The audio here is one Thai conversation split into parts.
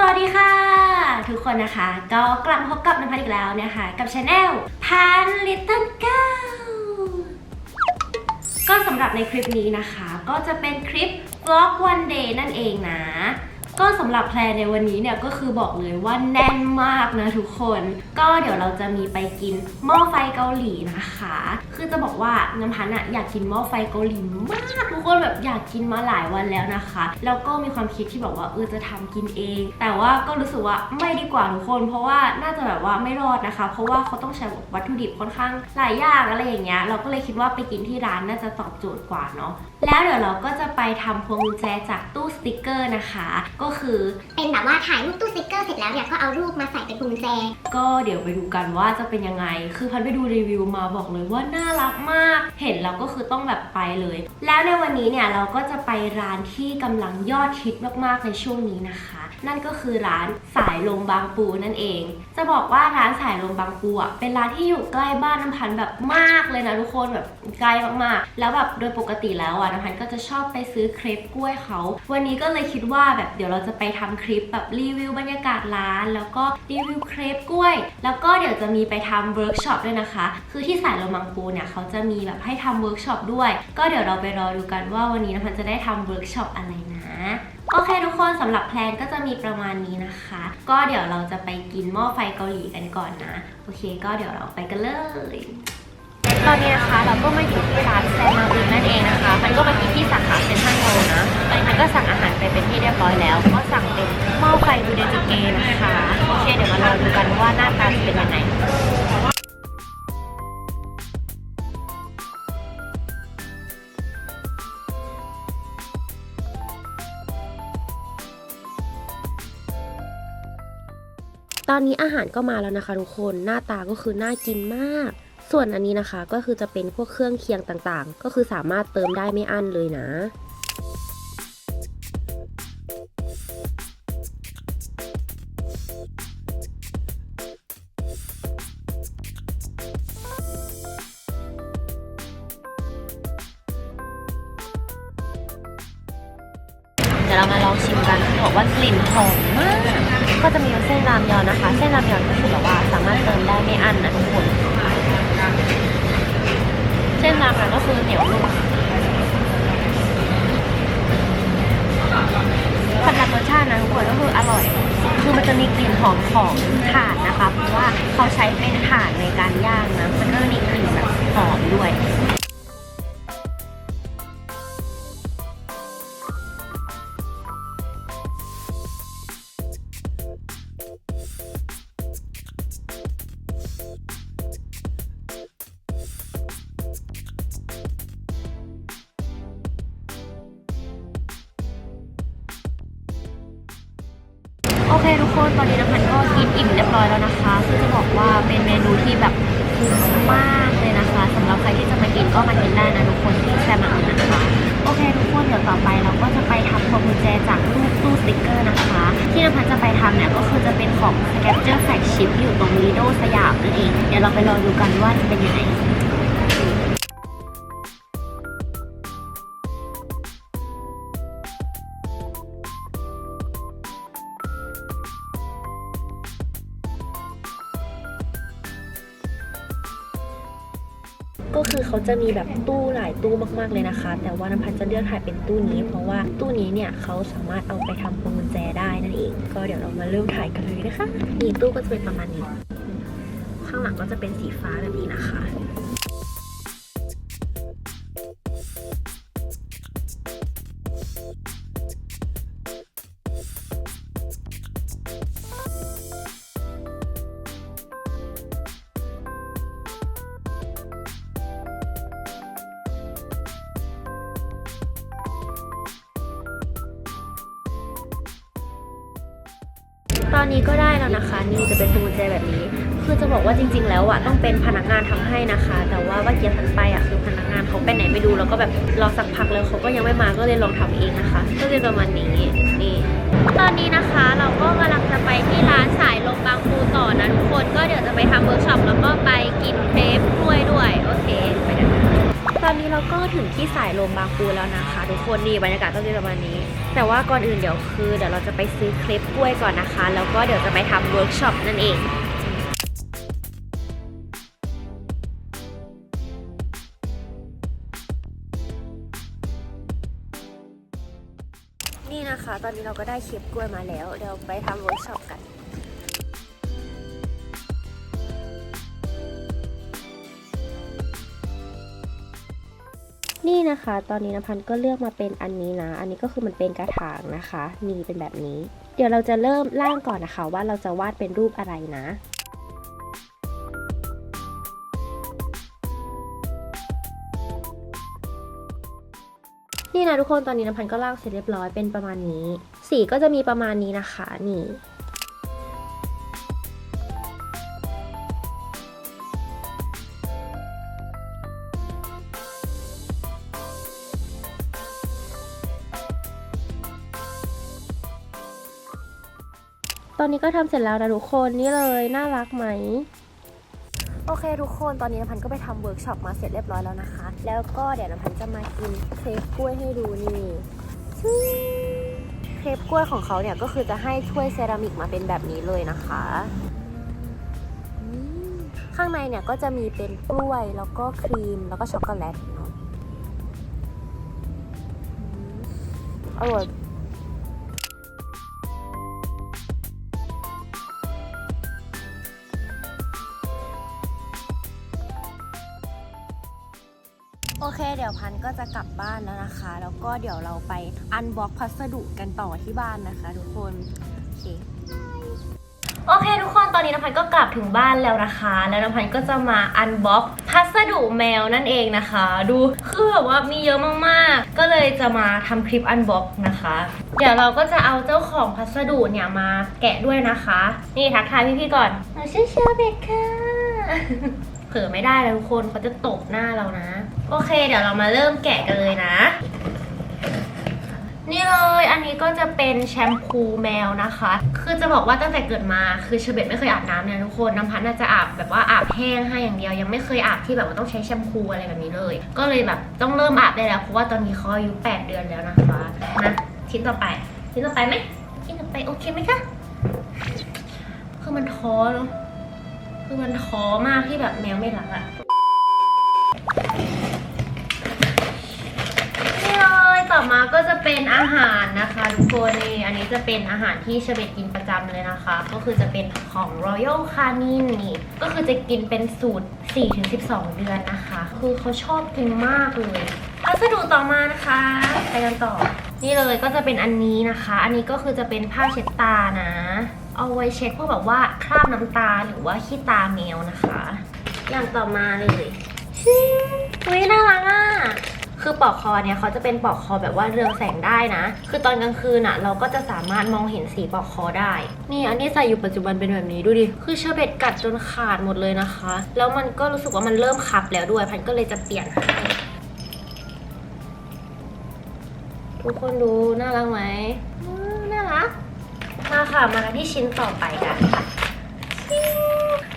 สวัสดีค่ะ ทุกคนนะคะ ก็กลับมาพบกับนภัสอีกแล้วนะคะ กับช anel พันลิตเติ้ลเก้าก็สำหรับในคลิปนี้นะคะ ก็จะเป็นคลิป vlog one day นั่นเองนะ ก็สำหรับแพลนในวันนี้เนี่ยก็คือบอกเลยว่าแน่นมากนะทุกคน ก็เดี๋ยวเราจะมีไปกินหม้อไฟเกาหลีนะคะ คือจะบอกว่าน้ำพันอะอยากกินหม้อไฟเกาหลีมากทุกคนแบบอยากกินมาหลายวันแล้วนะคะแล้วก็มีความคิดที่แบบว่าเออจะทำกินเอง แต่ว่าก็รู้สึกว่าไม่ดีกว่าทุกคน เพราะว่าน่าจะแบบว่าไม่รอดนะคะ เพราะว่าเขาต้องใช้วัตถุดิบค่อนข้างหลายอย่างอะไรอย่างเงี้ยเราก็เลยคิดว่าไปกินที่ร้านน่าจะตอบโจทย์กว่าเนาะแล้วเดี๋ยวเราก็จะไปทำพวงกุญแจจากตู้สติกเกอร์นะคะ ก็็คือ เป็นแบบว่าถ่ายรูปตู้สติกเกอร์เสร็จแล้วเนี่ยก็เอารูปมาใส่เป็นพวงกุญแจ ก็เดี๋ยวไปดูกันว่าจะเป็นยังไง คือพันไปดูรีวิวมาบอกเลยว่าน่ารักมาก เห็นแล้วก็คือต้องแบบไปเลย แล้วในวันนี้เนี่ยเราก็จะไปร้านที่กำลังยอดฮิตมากๆในช่วงนี้นะคะ นั่นก็คือร้านสายลมบางปูนั่นเอง จะบอกว่าร้านสายลมบางปูอะเป็นร้านที่อยู่ใกล้บ้านน้ำพันธ์แบบมากเลยนะทุกคนแบบใกล้มากๆ แล้วแบบโดยปกติแล้วอะน้ำพันธ์ก็จะชอบไปซื้อเครปกล้วยเขา วันนี้ก็เลยคิดว่าแบบเดี๋ยวเราจะไปทำคลิปแบบรีวิวบรรยากาศร้าน แล้วก็รีวิวเครปกล้วย แล้วก็เดี๋ยวจะมีไปทำเวิร์กช็อปด้วยนะคะ คือที่สายลมบางปูเนี่ยเขาจะมีแบบให้ทำเวิร์กช็อปด้วย ก็เดี๋ยวเราไปรอดูกันว่าวันนี้น้ำพันธ์จะได้ทำเวิร์กช็อปอะไรนะ โอเคทุกคนสำหรับแพลนก็จะมีประมาณนี้นะคะ ก็เดี๋ยวเราจะไปกินหม้อไฟเกาหลีกันก่อนนะ โอเค ก็เดี๋ยวเราไปกันเลยตอนนี้นะคะเราก็มาอยู่ที่ร้านแซมมาอึนนั่นเองนะคะมันก็มากินที่สาขาเซ็นทรัลโลนะตอนนี้ก็สั่งอาหารไปเป็นที่เรียบร้อยแล้ว ก็สั่งเป็นหม้อไฟบูเดจิเกนะคะโอเคเดี๋ยวมารอดูกันว่าหน้าตาจะเป็นยังไง ตอนนี้อาหารก็มาแล้วนะคะทุกคนหน้าตาก็คือน่ากินมาก ส่วนอันนี้นะคะก็คือจะเป็นพวกเครื่องเคียงต่างๆ ก็คือสามารถเติมได้ไม่อั้นเลยนะเดี๋ยวเรามาลองชิมกันเขาบอกว่ากลิ่นหอมมาก ก็จะมีเส้นรามยอนนะคะ เส้นรามยอนก็คือแบบว่าสามารถเติมได้ไม่อั้นนะทุกคนเส้นรามยอนก็คือเหนียวนุ่มสำหรับรสชาตินะทุกคนก็คืออร่อย คือมันจะมีกลิ่นหอมของถ่านนะคะ เพราะว่าเขาใช้เป็นถ่านในการย่างนะ มันก็มีกลิ่นแบบหอมด้วย โอเคทุกคนตอนนี้น้ำพันก็กินอิ่มเรียบร้อยแล้วนะคะซึ่งจะบอกว่าเป็นเมนูที่แบบคุ้มมากเลยนะคะสำหรับใครที่จะมากินก็มากินได้นะทุกคนที่แซมมังนะคะโอเคทุกคนเดี๋ยวต่อไปเราก็จะไปทำพวงกุญแจจากรูปตู้สติกเกอร์นะคะ ที่น้ำพันจะไปทำเนี่ยก็คือจะเป็นของ s c a t c h e r Flagship อยู่ตรงลีโดสยามนั่นเองเดี๋ยวเราไปรอดูกันว่าจะเป็นยังไง ก็คือเขาจะมีแบบตู้หลายตู้มากๆเลยนะคะ แต่ว่าน้ำพันจะเลือกถ่ายเป็นตู้นี้ เพราะว่าตู้นี้เนี่ยเขาสามารถเอาไปทำพวงกุญแจได้นั่นเอง ก็เดี๋ยวเรามาเริ่มถ่ายกันเลยนะคะนี่ตู้ก็จะเป็นประมาณนี้ ข้างหลังก็จะเป็นสีฟ้าแบบนี้นะคะ ตอนนี้ก็ได้แล้วนะคะ นี่จะเป็นพวงกุญแจแบบนี้ คือจะบอกว่าจริง ๆ แล้วอะต้องเป็นพนักงานทำให้นะคะ แต่ว่าว่าเกียร์พันไปอะคือพนักงานเขาไปไหนไม่ดูแล้วก็แบบรอสักพักแล้วเขาก็ยังไม่มาก็เลยลองทำเองนะคะ ก็เลยประมาณนี้นี่ตอนนี้นะคะเราก็กำลังจะไปที่ร้านสายลมบางปูต่อนะทุกคนก็เดี๋ยวจะไปทำเวิร์กช็อปแล้วก็ไปกินเครปกล้วยด้วยโอเคไปกันตอนนี้เราก็ถึงที่สายลมบางปูแล้วนะคะ ทุกคนนี่บรรยากาศก็จะประมาณนี้ แต่ว่าก่อนอื่นเดี๋ยวคือเดี๋ยวเราจะไปซื้อเครปกล้วยก่อนนะคะ แล้วก็เดี๋ยวจะไปทำเวิร์กช็อปนั่นเองนี่นะคะ ตอนนี้เราก็ได้เครปกล้วยมาแล้ว เดี๋ยวไปทำเวิร์กช็อปกัน นี่นะคะ ตอนนี้นภันก็เลือกมาเป็นอันนี้นะ อันนี้ก็คือมันเป็นกระถางนะคะนีเป็นแบบนี้ เดี๋ยวเราจะเริ่มร่างก่อนนะคะ ว่าเราจะวาดเป็นรูปอะไรนะนี่นะทุกคนตอนนี้น้ำพันก็ร่างเสร็จเรียบร้อยเป็นประมาณนี้ สีก็จะมีประมาณนี้นะคะ นี่ นนี้ก็ทำเสร็จแล้วนะทุกคนนี่เลยน่ารักไหมโอเคทุกคนตอนนี้น้ำพันก็ไปทำเวิร์กช็อปมาเสร็จเรียบร้อยแล้วนะคะ แล้วก็เดี๋ยวน้ำพันจะมากินเครปกล้วยให้ดูนี่ชิ่งเครปกล้วยของเขาเนี่ยก็คือจะให้ถ้วยเซรามิกมาเป็นแบบนี้เลยนะคะ ข้างในเนี่ยก็จะมีเป็นกล้วยแล้วก็ครีมแล้วก็ช็อกโกแลตเนาะอร่อย เคเดี๋ยวพันก็จะกลับบ้านแล้วนะคะ แล้วก็เดี๋ยวเราไปอันบ็อกพัสดุกันต่อที่บ้านนะคะ ทุกคนโอเคโอเคทุกคนตอนนี้น้ำพันก็กลับถึงบ้านแล้วนะคะ แล้วน้ำพันก็จะมาอันบ็อกพัสดุแมวนั่นเองนะคะ ดูคือแบบว่ามีเยอะมากๆ ก็เลยจะมาทำคลิปอันบ็อกนะคะ เดี๋ยวเราก็จะเอาเจ้าของพัสดุเนี่ยมาแกะด้วยนะคะ นี่ทักทายพี่ๆก่อนหนูชื่อเชอร์เบตค่ะเผลอไม่ได้แล้วทุกคนเขาจะตบหน้าเรานะ โอเค เดี๋ยวเรามาเริ่มแกะกันเลยนะ นี่เลยอันนี้ก็จะเป็นแชมพูแมวนะคะ คือจะบอกว่าตั้งแต่เกิดมาคือเชเบตไม่เคยอาบน้ำเนี่ยทุกคนน้ำพันน่าจะอาบแบบว่าอาบแห้งให้อย่างเดียว ยังไม่เคยอาบที่แบบว่าต้องใช้แชมพูอะไรแบบนี้เลย ก็เลยแบบต้องเริ่มอาบได้แล้วเพราะว่าตอนนี้เขาอายุ8เดือนแล้วนะคะนะชิ้นต่อไป ชิ้นต่อไปไหมชิ้นต่อไปโอเคไหมคะคือมันท้อเนาะคือมันท้อมากที่แบบแมวไม่รักอะ ก็จะเป็นอาหารนะคะทุกคนนี่อันนี้จะเป็นอาหารที่เชเบตกินประจำเลยนะคะ ก็คือจะเป็นของ Royal Canin นี่ ก็คือจะกินเป็นสูตร 4-12 เดือนนะคะ คือเขาชอบกินมากเลยพัสดุต่อมานะคะไปกันต่อ นี่เลยก็จะเป็นอันนี้นะคะ อันนี้ก็คือจะเป็นผ้าเช็ดตานะ เอาไว้เช็ดพวกแบบว่าคราบน้ำตาหรือว่าขี้ตาแมวนะคะ อย่างต่อมาเลยชิงอุ้ยน่ารักอะ คือปลอกคอเนี่ยเขาจะเป็นปลอกคอแบบว่าเรืองแสงได้นะ คือตอนกลางคืนอะเราก็จะสามารถมองเห็นสีปลอกคอได้ นี่อันนี้ใส่อยู่ปัจจุบันเป็นแบบนี้ดูดิ คือเชอร์เบตกัดจนขาดหมดเลยนะคะ แล้วมันก็รู้สึกว่ามันเริ่มขับแล้วด้วย พันก็เลยจะเปลี่ยนให้ทุกคนดูน่ารักไหมน่ารัก มาค่ะ มากันที่ชิ้นต่อไปกัน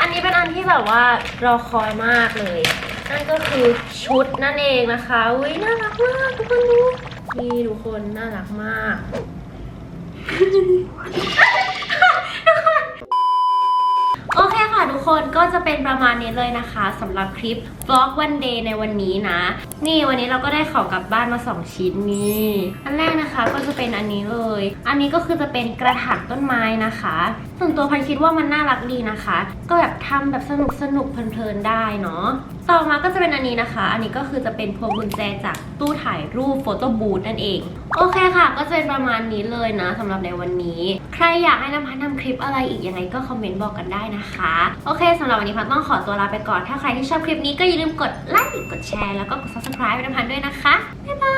อันนี้เป็นอันที่แบบว่ารอคอยมากเลย นั่นก็คือชุดนั่นเองนะคะอุ้ยน่ารักมากทุกคนดูนี่ทุกคนน่ารักมากโอเคค่ะทุกคนก็จะเป็นประมาณนี้เลยนะคะสำหรับคลิป vlog one day ในวันนี้นะ นี่วันนี้เราก็ได้ของกลับบ้านมา 2 ชิ้นนี่อันแรกนะคะก็จะเป็นอันนี้เลย อันนี้ก็คือจะเป็นกระถางต้นไม้นะคะ ส่วนตัวพันคิดว่ามันน่ารักดีนะคะ ก็แบบทำแบบสนุกสนุกเพลินๆได้เนาะต่อมาก็จะเป็นอันนี้นะคะ อันนี้ก็คือจะเป็นพวงกุญแจจากตู้ถ่ายรูปโฟโต้บูธนั่นเอง โอเคค่ะ ก็จะเป็นประมาณนี้เลยนะสำหรับในวันนี้ ใครอยากให้น้ำพันทำคลิปอะไรอีกยังไงก็คอมเมนต์บอกกันได้นะคะ โอเคสำหรับวันนี้พันต้องขอตัวลาไปก่อน ถ้าใครที่ชอบคลิปนี้ก็อย่าลืมกดไลค์ กดแชร์ แล้วก็กด subscribe ให้น้ำพันด้วยนะคะ บ๊ายบาย